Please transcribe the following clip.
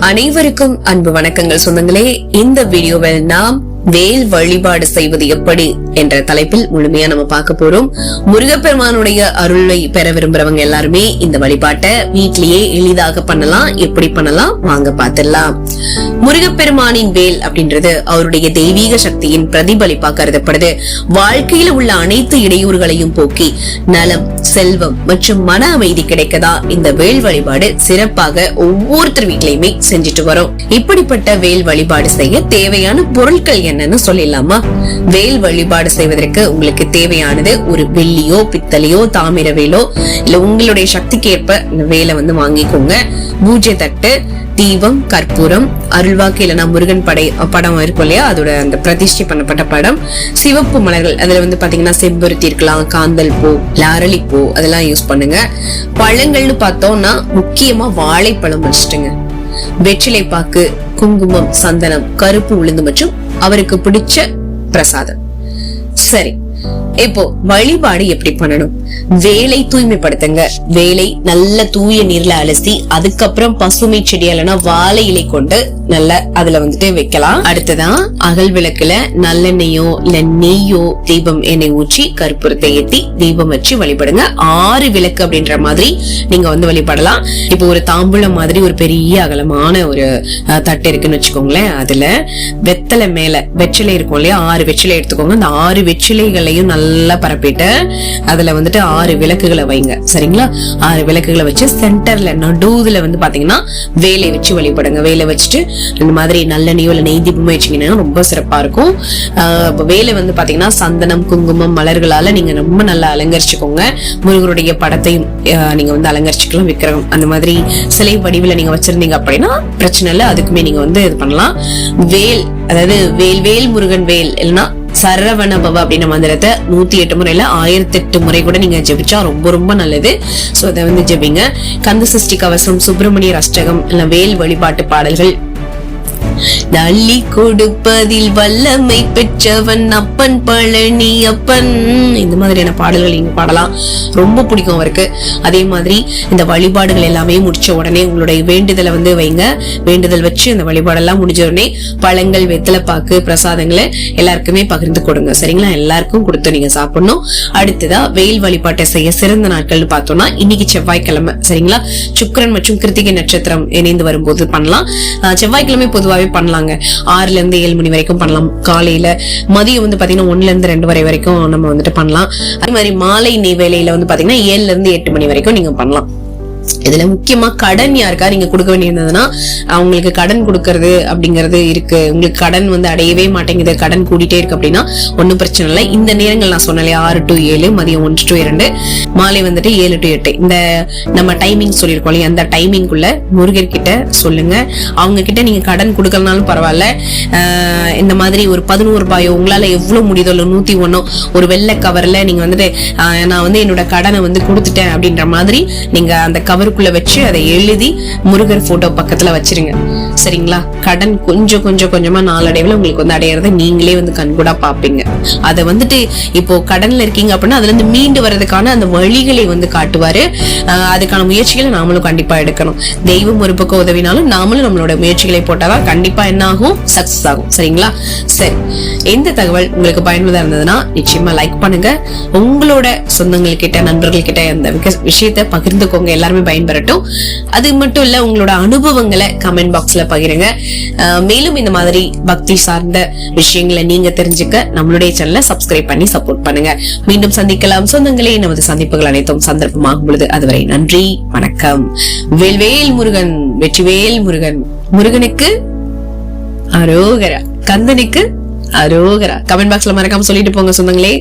அனைவருக்கும் அன்பு வணக்கங்கள் சொந்தங்களே. இந்த வீடியோவில் நாம் வேல் வழிபாடு செய்வது எப்படி? என்ற தலைப்பில் முழுமையா நம்ம பார்க்க போறோம். முருகப்பெருமானுடைய அருளை பெற விரும்புறவங்க எல்லாருமே இந்த வழிபாட்டை வீட்டிலேயே எளிதாக பண்ணலாம். எப்படி பண்ணலாம்? வாங்க பாத்திரலாம் முருகப்பெருமானின் வேல் அப்படின்றது அவருடைய தெய்வீக சக்தியின் பிரதிபலிப்பா கருதப்படுது. வாழ்க்கையில உள்ள அனைத்து இடையூறுகளையும் போக்கி நலம் செல்வம் மற்றும் மன அமைதி கிடைக்கதா இந்த வேல் வழிபாடு சிறப்பாக ஒவ்வொருத்தர் வீட்லயுமே செஞ்சுட்டு வரோம். இப்படிப்பட்ட வேல் வழிபாடு செய்ய தேவையான பொருட்கள் என்னன்னு சொல்லிடலாமா? வேல் வழிபாடு செய்வதற்கு உங்களுக்கு தேவையானது ஒரு வெள்ளியோ பித்தளையோ தாமிர வேலோ இல்ல உங்களுடைய சக்திக்கு ஏற்ப இந்த வேலை வந்து வாங்கிக்கோங்க. பூஜை தட்டு தீபம் கற்பூரம் அருள்வாக்கு இல்லைன்னா முருகன் படை படம் இருக்கும் இல்லையா? அதோட அந்த பிரதிஷ்டை பண்ணப்பட்ட படம். சிவப்பு மலர்கள் அதுல வந்து பாத்தீங்கன்னா செம்பருத்தி இருக்கலாம் காந்தல் பூ லாரலி பூ அதெல்லாம் யூஸ் பண்ணுங்க. பழங்கள்னு பார்த்தோம்னா முக்கியமா வாழைப்பழம் வச்சுட்டுங்க. வெற்றிலை பாக்கு குங்குமம் சந்தனம் கருப்பு உளுந்து மற்றும் அவருக்கு பிடிச்ச பிரசாதம். சரி. இப்போ வழிபாடு எப்படி பண்ணணும்? வேலை தூய்மைப்படுத்துங்க. வேலை நல்ல தூய நீர்ல அலசி அதுக்கப்புறம் பசுமை செடி இல்லைன்னா வாழை இலை கொண்டு நல்ல அதுல வந்துட்டு வைக்கலாம். அடுத்ததான் அகல் விளக்குல நல்லெண்ணெயோ இல்ல நெய்யோ தீபம் எண்ணெய் ஊற்றி கற்பூரத்தை ஏத்தி தீபம் வச்சு வழிபடுங்க. ஆறு விளக்கு அப்படின்ற மாதிரி நீங்க வந்து வழிபடலாம். இப்போ ஒரு தாம்பூலம் மாதிரி ஒரு பெரிய அகலமான ஒரு தட்டு இருக்குன்னு வச்சுக்கோங்களேன். அதுல வெத்தலை மேல வெற்றிலை இருக்கும் இல்லையா? ஆறு வெற்றிலை எடுத்துக்கோங்க. அந்த ஆறு வெற்றிலைகளையும் நல்லா பரப்பிட்டு அதுல வந்துட்டு ஆறு விளக்குகளை வைங்க. சரிங்களா? ஆறு விளக்குகளை வச்சு சென்டர்ல நடுவுல வந்து பாத்தீங்கன்னா வேலை வச்சு வழிபடுங்க. வேலை வச்சுட்டு இந்த மாதிரி நல்ல இல்ல நெய் தீபமோ வச்சீங்கன்னா ரொம்ப சிறப்பா இருக்கும். வேலை வந்து பாத்தீங்கன்னா சந்தனம் குங்குமம் மலர்களால நீங்க ரொம்ப நல்லா அலங்கரிச்சுக்கோங்க. முருகருடைய படத்தையும் நீங்க வந்து அலங்கரிச்சுக்கலாம் விக்கிரகம். அந்த மாதிரி சிலை வடிவில் நீங்க வச்சிருந்தீங்க அப்படின்னா பிரச்சனை இல்லை. அதுக்குமே நீங்க வந்து இது பண்ணலாம். வேல் அதாவது வேல் வேல் முருகன் வேல் இல்லைன்னா சரவண பவ அப்படின்ற மந்திரத்தை நூத்தி எட்டு முறையில ஆயிரத்தி எட்டு முறை கூட நீங்க ஜெபிச்சா ரொம்ப ரொம்ப நல்லது. சோ அதை வந்து ஜெபிங்க. கந்த சஷ்டி கவசம் சுப்பிரமணியர் அஷ்டகம் இல்ல வேல் வழிபாட்டு பாடல்கள் அள்ளி கொடுப்பதில் வல்லமை பெற்றவன் அப்பன் பழனி அப்பன். இந்த மாதிரியான பாடல்கள் நீங்க பாடலாம். ரொம்ப பிடிக்கும் அவருக்கு. அதே மாதிரி இந்த வழிபாடுகள் எல்லாமே முடிச்ச உடனே உங்களுடைய வேண்டுதலை வந்து வைங்க. வேண்டுதல் வச்சு இந்த வழிபாடெல்லாம் முடிஞ்ச உடனே பழங்கள் வெத்தலைப்பாக்கு பிரசாதங்களை எல்லாருக்குமே பகிர்ந்து கொடுங்க. சரிங்களா? எல்லாருக்கும் கொடுத்து நீங்க சாப்பிடணும். அடுத்ததா வெயில் வழிபாட்டை செய்ய சிறந்த நாட்கள்னு பார்த்தோம்னா இன்னைக்கு செவ்வாய்க்கிழமை. சரிங்களா? சுக்கரன் மற்றும் கிருத்திகை நட்சத்திரம் இணைந்து வரும்போது பண்ணலாம். செவ்வாய்க்கிழமை பொதுவாகவே பண்ணலாங்க. ஆறுல இருந்து ஏழு மணி வரைக்கும் பண்ணலாம். காலையில மதியம் வந்து பாத்தீங்கன்னா ஒண்ணுல இருந்து ரெண்டு வரை வரைக்கும் நம்ம வந்துட்டு பண்ணலாம். அதே மாதிரி மாலை நெய்வேலையில வந்து பாத்தீங்கன்னா ஏழுல இருந்து எட்டு மணி வரைக்கும் நீங்க பண்ணலாம். இதுல முக்கியமா கடன் யாருக்கா நீங்க கொடுக்க வேண்டியிருந்ததுன்னா அவங்களுக்கு கடன் கொடுக்கறது அப்படிங்கறது இருக்கு. உங்களுக்கு கடன் வந்து அடையவே மாட்டேங்குது. கடன் கூடிட்டே இருக்கு அப்படின்னா ஒன்னும் பிரச்சனை இல்லை. இந்த நேரங்கள் நான் சொன்னேன் ஆறு டு ஏழு மதியம் ஒன்று டு இரண்டு. மாலை வந்துட்டு ஏழு டு எட்டு. இந்த நம்ம டைமிங் சொல்லியிருக்கோம் இல்லையா? அந்த டைமிங்குள்ள முருகர் கிட்ட சொல்லுங்க. அவங்க கிட்ட நீங்க கடன் கொடுக்கலனாலும் பரவாயில்ல. ஆஹ் இந்த மாதிரி ஒரு பதினோரு ரூபாயோ உங்களால எவ்வளவு முடியுதோ இல்லை நூத்தி ஒன்னோ ஒரு வெள்ளை கவர்ல நீங்க வந்துட்டு நான் வந்து என்னோட கடனை வந்து கொடுத்துட்டேன் அப்படின்ற மாதிரி நீங்க அந்த கவருக்குள்ள வச்சு அதை எழுதி முருகர் போட்டோ பக்கத்துல வச்சிருங்க. சரிங்களா? கடன் கொஞ்சம் கொஞ்சம் கொஞ்சமா நாளடைவுல உங்களுக்கு வந்து அடையறத நீங்களே வந்து கண்கூடா பாப்பீங்க. அதை வந்துட்டு இப்போ கடன்ல இருக்கீங்க அப்படின்னா அதுல இருந்து மீண்டு வர்றதுக்கான அந்த வழிகளை வந்து காட்டுவாரு. அதுக்கான முயற்சிகளை நாமளும் கண்டிப்பா எடுக்கணும். தெய்வம் ஒரு பக்கம் உதவினாலும் நாமளும் நம்மளோட முயற்சிகளை போட்டாதான் கண்டிப்பா என்ன ஆகும்? சக்சஸ் ஆகும். சரிங்களா? சரி. எந்த தகவல் உங்களுக்கு பயனுள்ளதா இருந்ததுன்னா நிச்சயமா லைக் பண்ணுங்க. உங்களோட சொந்தங்கள் கிட்ட நண்பர்கள் கிட்ட அந்த விக- விஷயத்தை பகிர்ந்துக்கோங்க. எல்லாருமே பயன்பெறட்டும். அது மட்டும் இல்ல உங்களோட அனுபவங்களை கமெண்ட் பாக்ஸ்ல பகிருங்க. மேலும் இந்த மாதிரி பக்தி சார்ந்த விஷயங்களை நீங்க தெரிஞ்சுக்க நம்மளுடைய சேனலை சப்ஸ்கிரைப் பண்ணி சப்போர்ட் பண்ணுங்க. மீண்டும் சந்திக்கலாம். சொந்தங்களே நமது சந்திப்புகள் அனைத்தும் சந்தர்ப்பமாகும் பொழுது அதுவரை நன்றி வணக்கம். வேல்வேல் முருகன் வெற்றிவேல் முருகன். முருகனுக்கு அரோகரா. கந்தனுக்கு அரோகரா. கமெண்ட் பாக்ஸ்ல மறக்காம சொல்லிட்டு போங்க சொந்தங்களே.